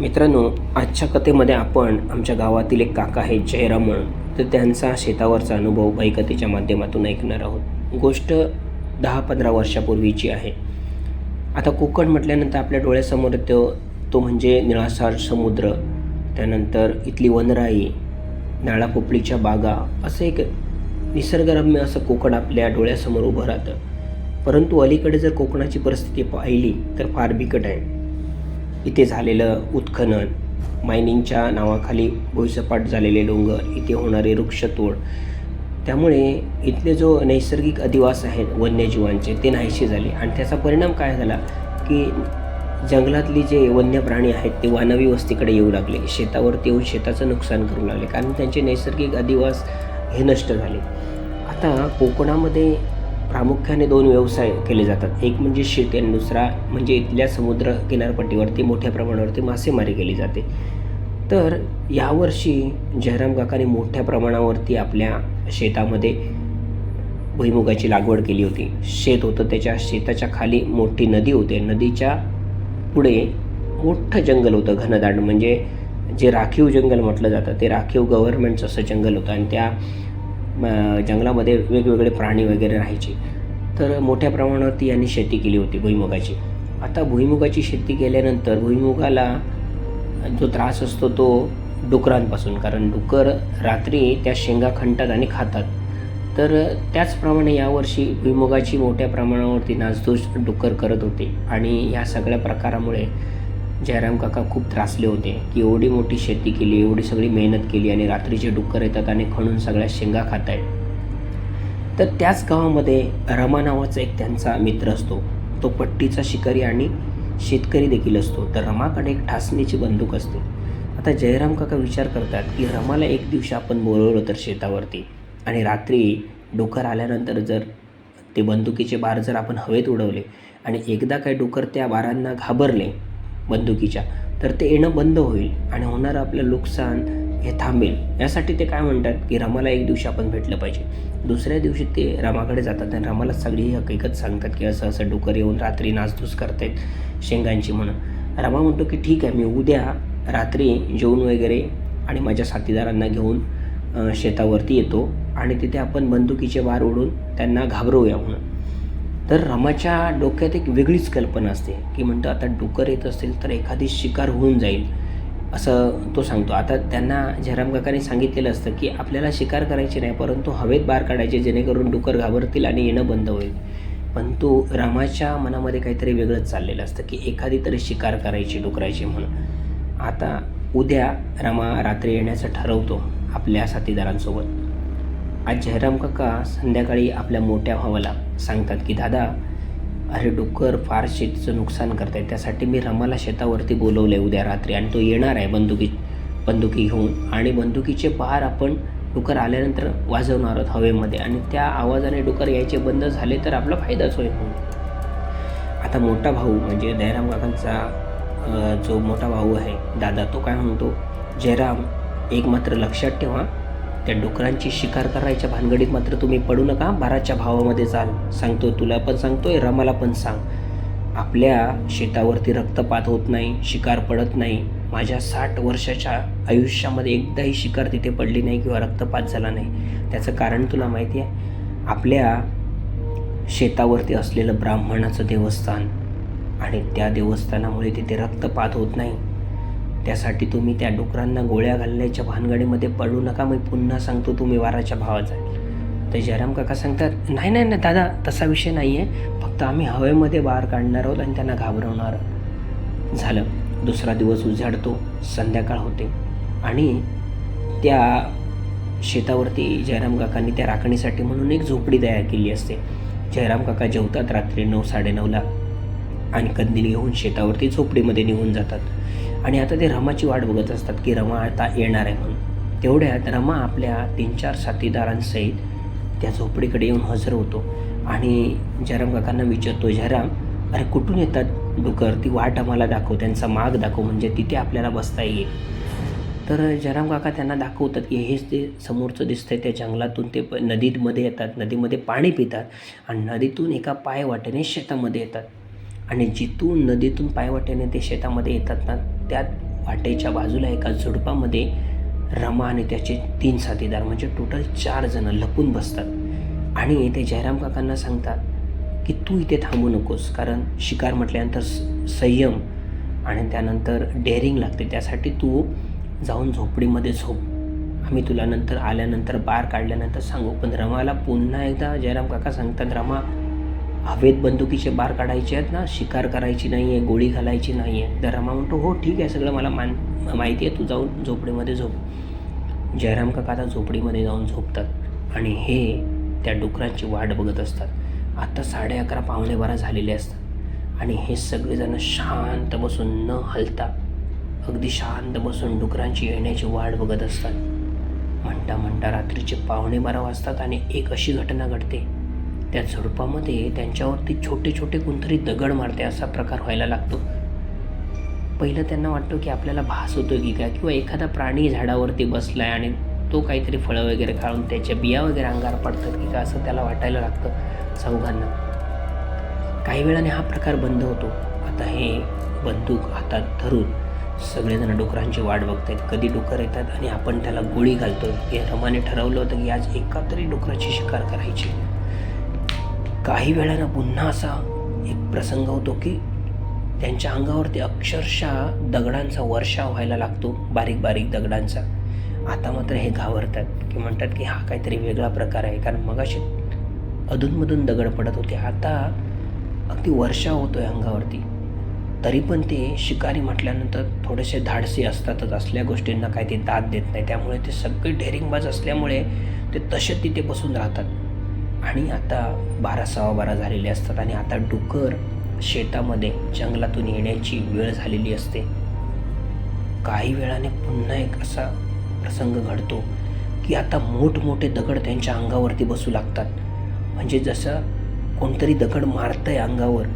मित्रांनो आजच्या कथेमध्ये आपण आमच्या गावातील एक काका आहेत जयराम म्हणून. तर त्यांचा शेतावरचा अनुभव बाईकथेच्या माध्यमातून ऐकणार आहोत. गोष्ट दहा पंधरा वर्षापूर्वीची आहे. आता कोकण म्हटल्यानंतर आपल्या डोळ्यासमोर येतो तो म्हणजे निळासार समुद्र त्यानंतर इथली वनराई नाळापोपळीच्या बागा असं एक निसर्गरम्य असं कोकण आपल्या डोळ्यासमोर उभं राहतं. परंतु अलीकडे जर कोकणाची परिस्थिती पाहिली तर फार बिकट आहे. इथे झालेलं उत्खनन मायनिंगच्या नावाखाली भुईसपाट झालेले डोंगर इथे होणारे वृक्षतोड. त्यामुळे इथले जो नैसर्गिक अधिवास आहेत वन्यजीवांचे ते नाहीसे झाले. आणि त्याचा परिणाम काय झाला की जंगलातली जे वन्य प्राणी आहेत ते वानवी वस्तीकडे येऊ लागले. शेतावरती येऊन शेताचं नुकसान करू लागले. कारण त्यांचे नैसर्गिक अधिवास हे नष्ट झाले. आता कोकणामध्ये प्रामुख्याने दोन व्यवसाय केले जातात. एक म्हणजे शेती आणि दुसरा म्हणजे इथल्या समुद्र किनारपट्टीवरती मोठ्या प्रमाणावरती मासेमारी केली जाते. तर यावर्षी जयराम काकाने मोठ्या प्रमाणावरती आपल्या शेतामध्ये भुईमुगाची लागवड केली होती. शेत होतं त्याच्या शेताच्या खाली मोठी नदी होते. नदीच्या पुढे मोठं जंगल होतं घनदाट म्हणजे जे राखीव जंगल म्हटलं जातं ते राखीव गव्हर्नमेंटचं असं जंगल होतं. आणि त्या जंगलामध्ये वेगवेगळे प्राणी वगैरे राहायचे. तर मोठ्या प्रमाणावरती यांनी शेती केली होती भुईमुगाची. आता भुईमुगाची शेती केल्यानंतर भुईमुगाला जो त्रास असतो तो डुकरांपासून कारण डुकर रात्री त्या शेंगा खणतात आणि खातात. तर त्याचप्रमाणे यावर्षी भुईमुगाची मोठ्या प्रमाणावरती नासधूस डुक्कर करत होते. आणि या सगळ्या प्रकारामुळे जयराम काका खूप त्रासले होते की एवढी मोठी शेती केली एवढी सगळी मेहनत केली आणि रात्रीचे डुक्कर येतात आणि खणून सगळ्या शेंगा खात आहेत तर त्याच गावामध्ये रमा नावाचा एक त्यांचा मित्र असतो. तो पट्टीचा शिकारी आणि शेतकरी देखील असतो. तर रमाकडे एक ठासणीची बंदूक असते. आता जयराम काका विचार करतात की रमाला एक दिवशी आपण बोलवलं तर शेतावरती आणि रात्री डोकर आल्यानंतर जर ते बंदुकीचे बार जर आपण हवेत उडवले आणि एकदा काय डोकर त्या बारांना घाबरले बंदुकीच्या. तर ते येणं बंद होईल आणि होणारं आपलं नुकसान हे थांबेल. यासाठी ते काय म्हणतात की रमाला एक दिवशी आपण भेटलं पाहिजे. दुसऱ्या दिवशी ते रमाकडे जातात आणि रमाला सगळी ही हकीकत सांगतात की असं असं डुकर येऊन रात्री नासधूस करतायत शेंगांची म्हणून. रमा म्हणतो की ठीक आहे मी उद्या रात्री जेवण वगैरे आणि माझ्या साथीदारांना घेऊन शेतावरती येतो आणि तिथे आपण बंदुकीचे वार ओढून त्यांना घाबरवूया म्हणून. तर रमाच्या डोक्यात एक वेगळीच कल्पना असते की म्हणतो आता डुकर येत असेल तर एखादी शिकार होऊन जाईल असं तो सांगतो. आता त्यांना जयराम काकाने सांगितलेलं असतं की आपल्याला शिकार करायची नाही परंतु हवेत बार काढायचे जेणेकरून डुकर घाबरतील आणि येणं बंद होईल. परंतु रामाच्या मनामध्ये काहीतरी वेगळंच चाललेलं असतं की एखादी तरी शिकार करायची डुकरायची म्हणून. आता उद्या रमा रात्री येण्याचं ठरवतो आपल्या साथीदारांसोबत. आज जयराम काका संध्याकाळी आपल्या मोठ्या भावाला सांगतात की दादा अरे डुक्कर फार शेतीचं नुकसान करत आहे त्यासाठी मी रमाला शेतावरती बोलवलं आहे उद्या रात्री आणि तो येणार आहे बंदुकी बंदुकी घेऊन. आणि बंदुकीचे पार आपण डुकर आल्यानंतर वाजवणार आहोत हवेमध्ये. आणि त्या आवाजाने डुकर यायचे बंद झाले तर आपला फायदाच होईल म्हणून. आता मोठा भाऊ म्हणजे दयाराम काकांचा जो मोठा भाऊ आहे दादा तो काय म्हणतो जयराम एक मात्र लक्षात ठेवा. त्या डुकरांची शिकार करायच्या भानगडीत मात्र तुम्ही पडू नका. बाराच्या भावामध्ये चाल. सांगतो तुला पण सांगतोय रमाला पण सांग. आपल्या शेतावरती रक्तपात होत नाही शिकार पडत नाही. माझ्या साठ वर्षाच्या आयुष्यामध्ये एकदाही शिकार तिथे पडली नाही किंवा रक्तपात झाला नाही. त्याचं कारण तुला माहिती आहे? आपल्या शेतावरती असलेलं ब्राह्मणाचं देवस्थान आणि त्या देवस्थानामुळे तिथे रक्तपात होत नाही. त्यासाठी तुम्ही त्या डुकरांना गोळ्या घालण्याच्या भानगडीमध्ये पडू नका. मी पुन्हा सांगतो तुम्ही वाराच्या भावाचा तर जयराम काका सांगतात नाही नाही ना दादा तसा विषय नाही आहे फक्त आम्ही हवेमध्ये बाहेर काढणार आहोत आणि त्यांना घाबरवणार आहोत. झालं. दुसरा दिवस उजाडतो संध्याकाळ होते. आणि त्या शेतावरती जयराम काकांनी त्या राखणीसाठी म्हणून एक झोपडी तयार केली असते. जयराम काका जेवतात रात्री नऊ साडेनऊला. आणि कंदील घेऊन शेतावरती झोपडीमध्ये निघून जातात. आणि आता ते रमाची वाट बघत असतात की रमा आता येणार आहे म्हणून. तेवढ्यात रमा आपल्या तीन चार साथीदारांसहित त्या झोपडीकडे येऊन हजर होतो. आणि जयराम काकांना विचारतो जयराम अरे कुठून येतात डुकर? ती वाट आम्हाला दाखव त्यांचा माग दाखव म्हणजे तिथे आपल्याला बसता येईल. तर जयराम काका त्यांना दाखवतात की हेच ते समोरचं दिसतंय त्या जंगलातून. ते प नदीमध्ये येतात नदीमध्ये पाणी पितात आणि नदीतून एका पायवाटेने शेतामध्ये येतात. आणि जिथून नदीतून पायवाट्याने ते शेतामध्ये येतात ना त्या वाटेच्या बाजूला एका झुडपामध्ये रमा आणि त्याचे तीन साथीदार म्हणजे टोटल चार जण लपून बसतात. आणि ते जयराम काकांना सांगतात की तू इथे थांबू नकोस कारण शिकार म्हटल्यानंतर स- संयम आणि त्यानंतर डेअरिंग लागते. त्यासाठी तू जाऊन झोपडीमध्ये झोप. आम्ही तुला नंतर आल्यानंतर बार काढल्यानंतर सांगू. पण रमाला पुन्हा एकदा जयराम काका सांगतात रमा हवेत बंदुकीचे बार काढायचे आहेत ना शिकार करायची नाही आहे गोळी घालायची नाही आहे तर रमा म्हणतो हो ठीक आहे सगळं मला मान माहिती आहे तू जाऊन झोपडीमध्ये झोप. जयराम काका आता झोपडीमध्ये जाऊन झोपतात आणि हे त्या डुकरांची वाट बघत असतात. आता साडे अकरा पावणे बारा झालेले असतात आणि हे सगळेजण शांत बसून न हलता अगदी शांत बसून डुकरांची येण्याची वाट बघत असतात. म्हणता म्हणता रात्रीचे पावणे बारा वाजतात आणि एक अशी घटना घडते. त्या झुडपामध्ये त्यांच्यावरती छोटे छोटे कोणतरी दगड मारते असा प्रकार व्हायला लागतो. पहिलं त्यांना वाटतं की आपल्याला भास होतो की काय किंवा एखादा प्राणी झाडावरती बसलाय आणि तो काहीतरी फळं वगैरे खाळून त्याच्या बिया वगैरे अंगावर पडतात की काय असं त्याला वाटायला लागतं चौघांना. काही वेळाने हा प्रकार बंद होतो. आता हे बंदूक हातात धरून सगळेजण डुकरांची वाट बघतायत. कधी डुकर येतात आणि आपण त्याला गोळी घालतो हे रमाने ठरवलं होतं की आज एका तरी डुकराची शिकार करायची. काही वेळानं पुन्हा असा एक प्रसंग होतो की त्यांच्या अंगावरती अक्षरशः दगडांचा वर्षाव व्हायला लागतो बारीक बारीक दगडांचा. आता मात्र हे घाबरतात की म्हणतात की हा काहीतरी वेगळा प्रकार आहे. कारण मगाशी अधूनमधून दगड पडत होते. आता अगदी वर्षाव आहे अंगावरती. तरी पण ते शिकारी म्हटल्यानंतर थोडेसे धाडसी असतातच. असल्या गोष्टींना काही ते दाद देत नाही. त्यामुळे ते सगळे डेरिंगबाज असल्यामुळे ते तसे तिथे बसून राहतात. आणि आता बारा सव्वा बारा झालेले असतात आणि आता डुकर शेतामध्ये जंगलातून येण्याची वेळ झालेली असते. काही वेळाने पुन्हा एक असा प्रसंग घडतो की आता मोठमोठे दगड त्यांच्या अंगावरती बसू लागतात. म्हणजे जसं कोणतरी दगड मारतंय अंगावर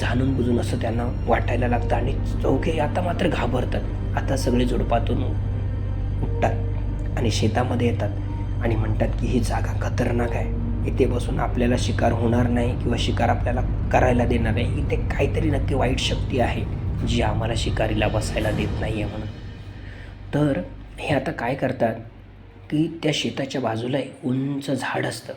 जाणून बुजून असं त्यांना वाटायला लागतं आणि चौघे आता मात्र घाबरतात. आता सगळे झुडपातून उठतात आणि शेतामध्ये येतात आणि म्हणतात की ही जागा खतरनाक आहे. इथे बसून आपल्याला शिकार होणार नाही किंवा शिकार आपल्याला करायला देणार नाही. इथे काहीतरी नक्की वाईट शक्ती आहे जी आम्हाला शिकारीला बसायला देत नाही आहे म्हणून. तर हे आता काय करतात की त्या शेताच्या बाजूला एक उंच झाड असतं.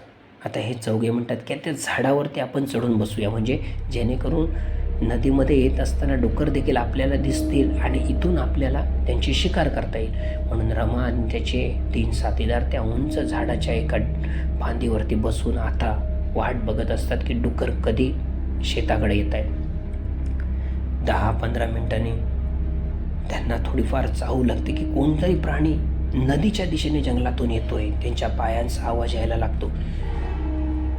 आता हे चौघे म्हणतात की त्या झाडावरती आपण चढून बसूया. म्हणजे जेणेकरून नदीमध्ये येत असताना डुकर देखील आपल्याला दिसतील आणि इथून आपल्याला त्यांची शिकार करता येईल. म्हणून रमा आणि त्याचे तीन साथीदार त्या उंच झाडाच्या एका फांदीवरती बसून आता वाट बघत असतात की डुकर कधी शेताकडे येत आहे. दहा पंधरा मिनिटांनी त्यांना थोडीफार चाहू लागते की कोणताही प्राणी नदीच्या दिशेने जंगलातून येतोय. त्यांच्या पायांचा आवाज यायला लागतो.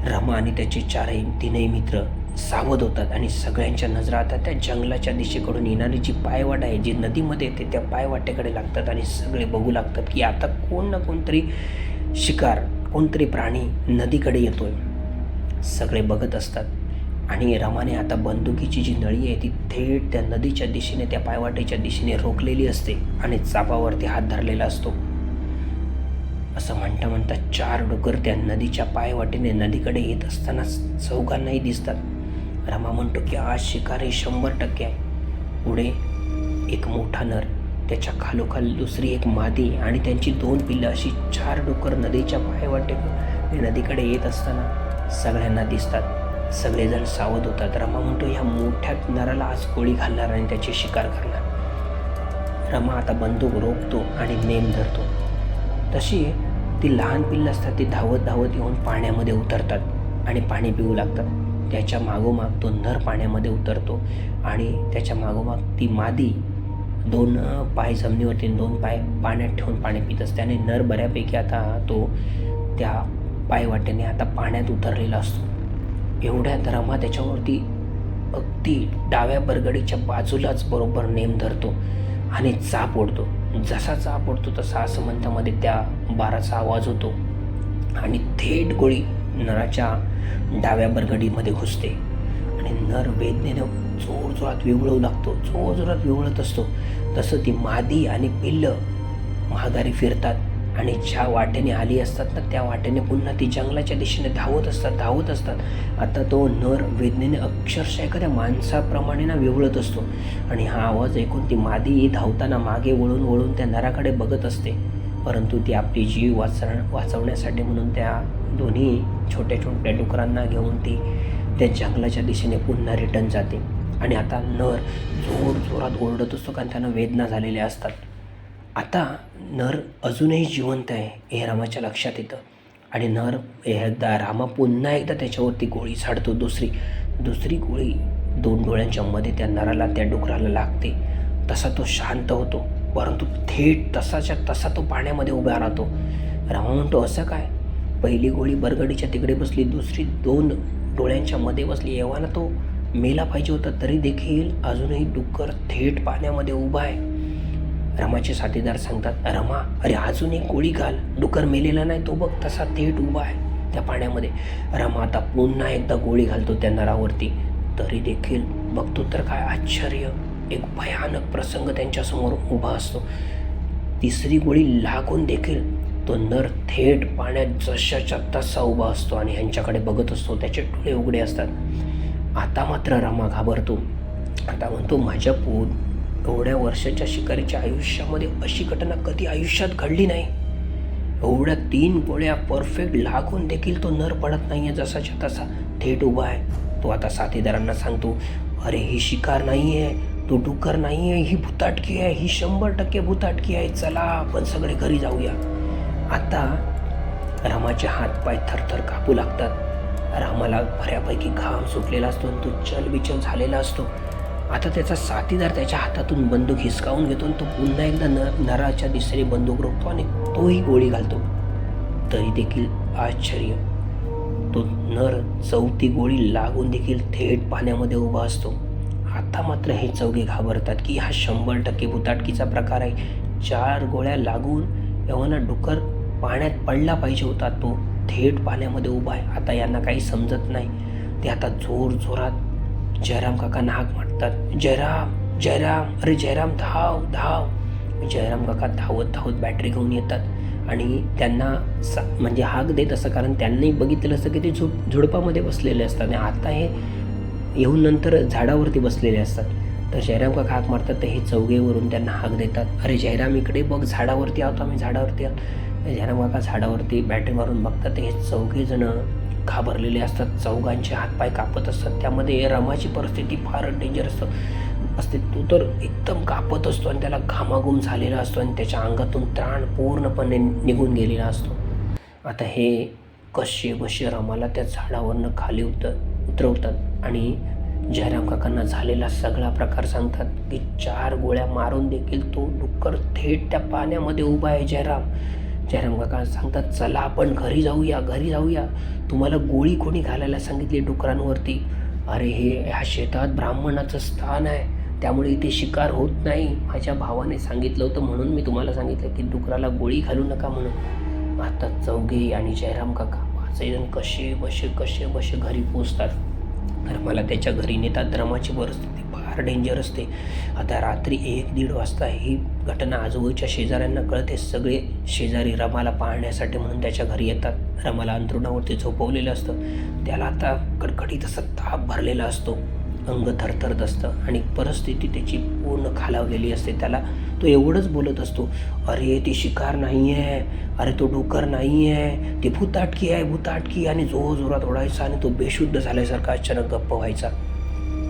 रमा आणि त्याचे चारही तीनही मित्र सावध होतात आणि सगळ्यांच्या नजरा आता त्या जंगलाच्या दिशेकडून येणारी जी पायवाट आहे जी नदीमध्ये येते त्या पायवाटेकडे लागतात आणि सगळे बघू लागतात की आता कोण ना कोणतरी शिकार कोणतरी प्राणी नदीकडे येतोय. सगळे बघत असतात. आणि रमाने आता बंदुकीची जी नळी आहे ती थेट त्या नदीच्या दिशेने त्या पायवाटेच्या दिशेने रोखलेली असते आणि चापावरती हात धरलेला असतो. असं म्हणता म्हणता चार डुकर त्या नदीच्या पायवाटेने नदीकडे येत असताना चौघांनाही दिसतात. रमा म्हणतो की आज शिकार हे शंभर टक्के आहे. पुढे एक मोठा नर त्याच्या खालोखाल दुसरी एक मादी आणि त्यांची दोन पिल्लं अशी चार डोकर नदीच्या पायवाटे नदीकडे येत असताना सगळ्यांना दिसतात. सगळेजण सावध होतात. रमा म्हणतो ह्या मोठ्या नराला आज गोळी घालणार आणि त्याची शिकार करणार. रमा आता बंदूक रोखतो आणि नेम धरतो. तशी ती लहान पिल्लं असतात ती धावत धावत येऊन पाण्यामध्ये उतरतात आणि पाणी पिऊ लागतात. त्याच्या मागोमाग तो नर पाण्यामध्ये उतरतो आणि त्याच्या मागोमाग ती मादी दोन पाय जमिनीवरती दोन पाय पाण्यात ठेवून पाणी पित असते आणि नर बऱ्यापैकी आता तो त्या पायवाटेने आता पाण्यात उतरलेला असतो. एवढ्यात रमा त्याच्यावरती अगदी डाव्या बरगडीच्या बाजूलाच बरोबर नेम धरतो आणि चाप ओढतो. जसा चाप ओढतो तसा आसमंतामध्ये त्या बाराचा आवाज होतो आणि थेट गोळी नराच्या डाव्या बरगडीमध्ये घुसते. आणि नर वेदनेने जोर जोरात विवळू लागतो जोर जोरात विवळत असतो. तसं ती मादी आणि पिल्लं महागारी फिरतात आणि ज्या वाटेने आली असतात ना त्या वाटेने पुन्हा ती जंगलाच्या दिशेने धावत असतात धावत असतात. आता तो नर वेदनेने अक्षरशः एखाद्या माणसाप्रमाणे ना विवळत असतो. आणि हा आवाज ऐकून ती मादी धावताना मागे वळून वळून त्या नराकडे बघत असते. परंतु ती आपली जीव वाचण वाचवण्यासाठी म्हणून त्या दोन्ही छोट्या छोट्या डुकरांना घेऊन ती त्या जंगलाच्या दिशेने पुन्हा रिटर्न जाते. आणि आता नर जोर जोरात ओरडत असतो कारण त्यांना वेदना झालेल्या असतात. आता नर अजूनही जिवंत आहे हे रामाच्या लक्षात येतं. आणि नर एकदा रामा पुन्हा एकदा त्याच्यावरती गोळी झाडतो. दुसरी दुसरी गोळी दोन डोळ्यांच्या मध्ये त्या नराला त्या डुकराला लागते. तसा तो शांत होतो. परंतु थेट तसाच्या तसा तो पाण्यामध्ये उभा राहतो. रामा म्हणतो असं काय? पहिली गोळी बरगडीच्या तिकडे बसली दुसरी दोन डोळ्यांच्या मध्ये बसली. एव्हाना तो मेला पाहिजे होता तरी देखील अजूनही डुक्कर थेट पाण्यामध्ये उभा आहे. रमाचे साथीदार सांगतात रमा अरे अजून एक गोळी घाल. डुकर मेलेला नाही तो बघ तसा थेट उभा आहे त्या पाण्यामध्ये. रमा आता पुन्हा एकदा गोळी घालतो त्या नरावरती. तरी देखील बघतो तर काय आश्चर्य एक भयानक प्रसंग त्यांच्यासमोर उभा असतो. तिसरी गोळी लागून देखील तो नर थेट पाण्यात जशाच्या तसा उभा असतो आणि ह्यांच्याकडे बघत असतो. त्याचे डोळे उघडे असतात. आता मात्र रमा घाबरतो. आता म्हणतो माझ्या पोत एवढ्या वर्षाच्या शिकारीच्या आयुष्यामध्ये अशी घटना कधी आयुष्यात घडली नाही. एवढ्या तीन गोळ्या परफेक्ट लागून देखील तो नर पडत नाही आहे जसाच्या तसा. थेट उभा आहे. तो आता साथीदारांना सांगतो अरे ही शिकार नाही आहे तो डुकर नाही आहे ही भुताटकी आहे. ही शंभर टक्के भुताटकी आहे. चला आपण सगळे घरी जाऊया. आता रामाचे हात पाय थरथर कापू लागतात. रामाला बऱ्यापैकी घाम सुटलेला असतो आणि तो चलबिचल झालेला असतो. आता त्याचा साथीदार त्याच्या हातातून बंदूक हिसकावून घेतो आणि तो पुन्हा एकदा न नराच्या दिशेने बंदूक रोखतो आणि तोही गोळी घालतो. तरी देखील आश्चर्य. तो नर चौथी गोळी लागून देखील थेट पाण्यामध्ये उभा असतो. आता मात्र हे चौघे घाबरतात की हा शंभर टक्के भुताटकीचा प्रकार आहे. चार गोळ्या लागून एव्हाना डुकर पाण्यात पडला पाहिजे होता तो थेट पाण्यामध्ये उभा आहे. आता यांना काही समजत नाही. ते आता जोर जोरात जयराम काका हाक मारतात जयराम जयराम अरे जयराम धाव धाव. जयराम काका धावत धावत बॅटरी घेऊन येतात. आणि त्यांना सा म्हणजे हाक देत असं कारण त्यांनी बघितलं असतं की ते झुप झुडपामध्ये बसलेले असतात. आणि आता हे येऊन नंतर झाडावरती बसलेले असतात. तर जयराम काका हाक मारतात तर हे चौघेवरून त्यांना हाक देतात. अरे जयराम इकडे बघ झाडावरती आहोत आम्ही झाडावरती आहोत. जयराम काका झाडावरती बॅटरी मारून बघतात हे चौघे जण घाबरलेले असतात. चौघांचे हातपाय कापत असतात. त्यामध्ये रमाची परिस्थिती फार डेंजर असतं. असते तो तर एकदम कापत असतो आणि त्याला घामाघूम झालेला असतो आणि त्याच्या अंगातून त्राण पूर्णपणे निघून गेलेला असतो. आता हे कसे बसे रमाला त्या झाडावरनं खाली उतर उतरवतात आणि जयराम काकांना झालेला सगळा प्रकार सांगतात की चार गोळ्या मारून देखील तो डुक्कर थेट त्या पाण्यामध्ये उभा आहे जयराम. जयराम काका सांगतात चला आपण घरी जाऊया घरी जाऊया. तुम्हाला गोळी कोणी घालायला सांगितली डुकरांवरती? अरे हे ह्या शेतात ब्राह्मणाचं स्थान आहे. त्यामुळे इथे शिकार होत नाही. माझ्या भावाने सांगितलं होतं म्हणून मी तुम्हाला सांगितलं की डुकराला गोळी घालू नका म्हणून. आता चौघे आणि जयराम काका पाचही जण कसे बसे कसे बसे घरी पोचतात तर मला त्याच्या घरी नेतात द्रमाची परिस्थिती फार डेंजर असते. आता रात्री एक दीड वाजता ही घटना आजूबाजूच्या शेजाऱ्यांना कळते. सगळे शेजारी रमाला पाहण्यासाठी म्हणून त्याच्या घरी येतात. रमाला अंतरुणावरती झोपवलेलं असतं. त्याला आता कडकडीत असा ताप भरलेला असतो. अंग थरथरत असतं आणि परिस्थिती त्याची पूर्ण खालावलेली असते. त्याला तो एवढंच बोलत असतो अरे ती शिकार नाही आहे अरे तो डुकर नाही आहे ती भूताटकी आहे भूताटकी. आणि जोर जोरात ओढायचा आणि तो बेशुद्ध झाल्यासारखा अचानक गप्प व्हायचा.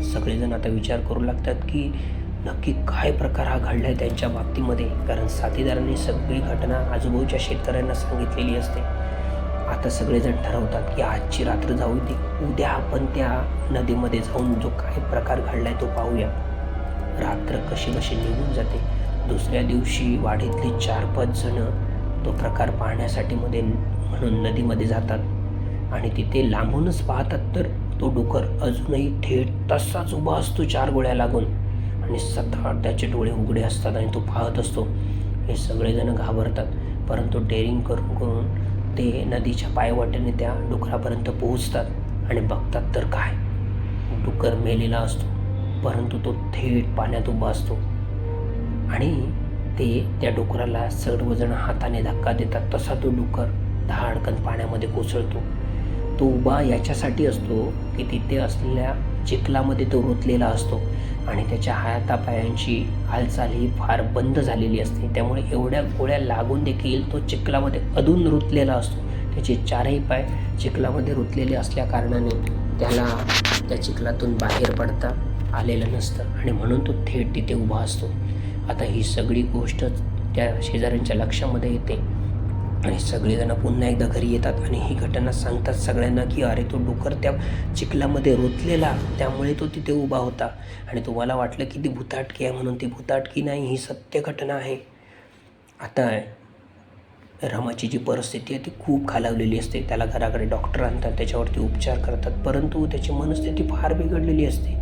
सगळेजण आता विचार करू लागतात की नक्की काय प्रकार हा घडला आहे त्यांच्या बाबतीमध्ये. कारण साथीदारांनी सगळी घटना आजूबाजूच्या शेतकऱ्यांना सांगितलेली असते. आता सगळेजण ठरवतात की आजची रात्र जाऊ दे. उद्या आपण त्या नदीमध्ये जाऊन जो काय प्रकार घडलाय तो पाहूया. रात्र कशी कशी निघून जाते. दुसऱ्या दिवशी वाढीतले चार पाच जण तो प्रकार पाहण्यासाठी मध्ये म्हणून नदीमध्ये जातात. आणि तिथे लांबूनच पाहतात तर तो डुकर अजूनही थेट तसाच उभा असतो चार गोळ्या लागून. आणि सतत त्याचे डोळे उघडे असतात आणि तो पाहत असतो. हे सगळेजण घाबरतात. परंतु डेअरिंग करून करून ते नदीच्या पायवाट्याने त्या डुकरापर्यंत पोहोचतात आणि बघतात तर काय? डुकर मेलेला असतो. परंतु तो थेट पाण्यात उभा असतो. आणि ते त्या डुकराला सर्वजण हाताने धक्का देतात. तसा तो डुकर धाडकन पाण्यामध्ये कोसळतो. तो उभा याच्यासाठी असतो की तिथे असलेल्या चिखलामध्ये तो रुतलेला असतो. आणि त्याच्या हातापायांची हालचाल ही फार बंद झालेली असते. त्यामुळे एवढ्या गोळ्या लागून देखील तो चिखलामध्ये अधून रुतलेला असतो. त्याचे चारही पाय चिखलामध्ये रुतलेले असल्या कारणाने त्याला त्या चिखलातून बाहेर पडता आलेलं नसतं आणि म्हणून तो थेट तिथे उभा असतो. आता ही सगळी गोष्ट त्या शेजाऱ्यांच्या लक्षामध्ये येते. आणि सगळेजण पुन्हा एकदा घरी येतात आणि ही घटना सांगतात सगळ्यांना की अरे तो डुकर त्या चिखलामध्ये रुतलेला त्यामुळे तो तिथे उभा होता. आणि तुम्हाला वाटलं की ती भूताटकी आहे म्हणून ती भूताटकी नाही ही सत्य घटना आहे. आता रमाची जी परिस्थिती आहे ती खूप खालावलेली असते. त्याला घराकडे डॉक्टर आणतात त्याच्यावरती उपचार करतात परंतु त्याची मनस्थिती फार बिघडलेली असते.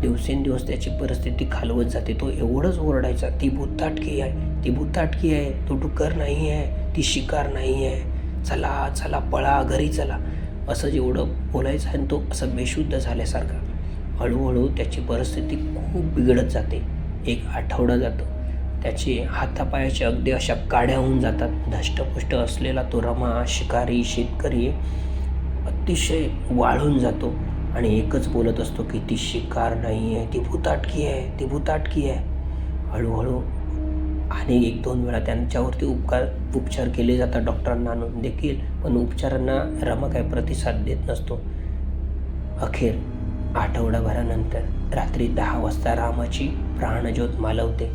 दिवसेंदिवस त्याची परिस्थिती खालवत जाते. तो एवढंच ओरडायचा ती भूताटकी आहे ती भूताटकी आहे तो डुकर नाही आहे ती शिकार नाही आहे. चला चला पळा घरी चला. असं जेवढं बोलायचं आहे तो असं बेशुद्ध झाल्यासारखा हळूहळू त्याची परिस्थिती खूप बिघडत जाते. एक आठवडा जातो. त्याचे हातापायाचे अगदी अशा काड्या होऊन जातात. धष्टपुष्ट असलेला तो रमा शिकारी शेतकरी अतिशय वाळून जातो. आणि एकच बोलत असतो की ती शिकार नाही आहे ती भूताटकी आहे ती भूताटकी आहे. हळूहळू आणि एक दोन वेळा त्यांच्यावरती उपकार उपचार केले जातात डॉक्टरांना आणून देखील पण उपचारांना रमा काय प्रतिसाद देत नसतो. अखेर आठवडाभरानंतर रात्री दहा वाजता रामाची प्राणज्योत मालवते.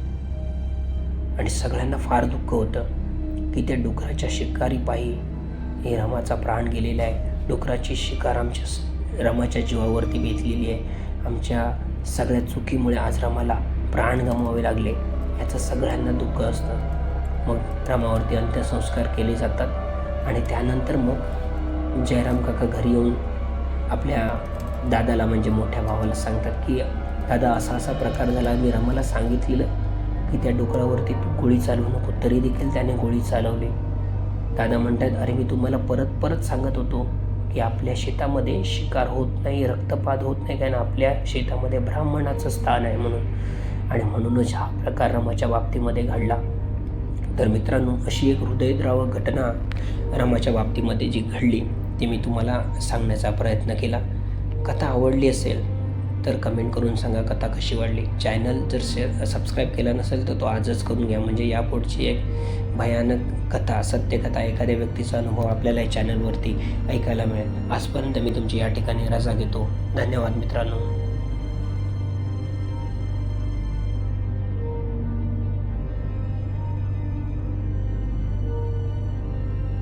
आणि सगळ्यांना फार दुःख होतं की त्या डुकराच्या शिकारी पायी हे रमाचा प्राण गेलेला आहे. डुकराची शिकार आमच्या रमाच्या जीवावरती बेतलेली आहे. आमच्या सगळ्या चुकीमुळे आज रमाला प्राण गमवावे लागले. याचं सगळ्यांना दुःख असतं. मग रमावरती अंत्यसंस्कार केले जातात. आणि त्यानंतर मग जयराम काका घरी येऊन आपल्या दादाला म्हणजे मोठ्या भावाला सांगतात की दादा असा असा प्रकार झाला. मी रमाला सांगितलेलं की त्या डुकरावरती तू गोळी चालवू नको. तरी देखील त्याने गोळी चालवली. दादा म्हणतात अरे मी तुम्हाला परत परत सांगत होतो. की आपल्या शेतामध्ये शिकार होत नाही रक्तपात होत नाही कारण आपल्या शेतामध्ये ब्राह्मणाचं स्थान आहे म्हणून. आणि म्हणूनच हा प्रकार रमाच्या बाबतीमध्ये घडला. तर मित्रांनो अशी एक हृदयद्रावक घटना रमाच्या बाबतीमध्ये जी घडली ती मी तुम्हाला सांगण्याचा प्रयत्न केला. कथा आवडली असेल तर कमेंट करून सांगा कथा कशी वाढली. चॅनल जर शेअर सबस्क्राईब केला नसेल तर तो आजच करून घ्या. म्हणजे यापुढची एक भयानक कथा सत्यकथा एखाद्या व्यक्तीचा अनुभव आपल्याला या चॅनलवरती ऐकायला मिळेल. आजपर्यंत मी तुमची या ठिकाणी रजा घेतो. धन्यवाद मित्रांनो.